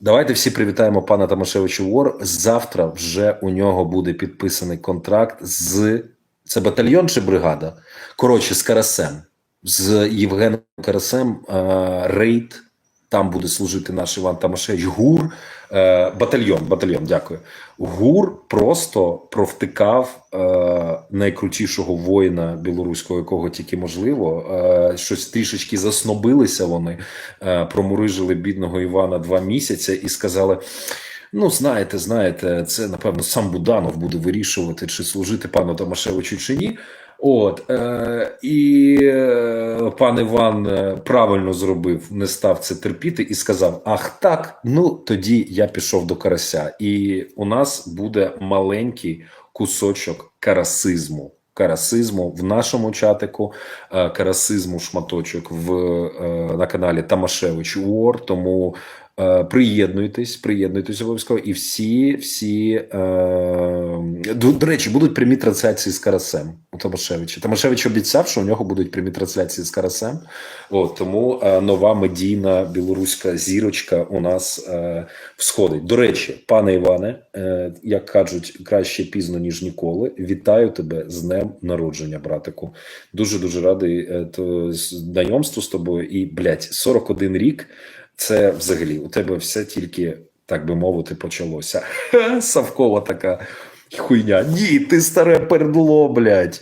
Давайте всі привітаємо пана Томашевича Вор. Завтра вже у нього буде підписаний контракт з це батальйон чи бригада? Коротше, з Карасем, з Євгеном Карасем. Е, рейд. Там буде служити наш Іван Тамашевич. ГУР, е, батальйон, батальйон, дякую. ГУР просто провтикав е, найкрутішого воїна білоруського, якого тільки можливо. Е, щось трішечки заснобилися вони, е, промурижили бідного Івана два місяці і сказали. Ну, знаєте, знаєте, це напевно сам Буданов буде вирішувати, чи служити пану Томашевичу чи ні. От е, і е, пан Іван е, правильно зробив, не став це терпіти і сказав: Ах, так, ну тоді я пішов до карася. І у нас буде маленький кусочок карасизму. Карасизму в нашому чатику, е, карасизму шматочок в е, на каналі Тамашевич Уор. Тому приєднуйтесь, приєднуйтесь обов'язково. І всі, всі е, до, речі, будуть прямі трансляції з Карасем у Тамашевича. Тамашевич обіцяв, що у нього будуть прямі трансляції з Карасем. От тому е, нова медійна білоруська зірочка у нас е, всходить. До речі, пане Іване, е, як кажуть, краще пізно ніж ніколи. Вітаю тебе з днем народження, братику. Дуже дуже радий е, то, знайомству з тобою. І блядь, 41 рік. Це взагалі у тебе все тільки, так би мовити, почалося. Савкова така хуйня. Ні, ти старе пердло, блядь.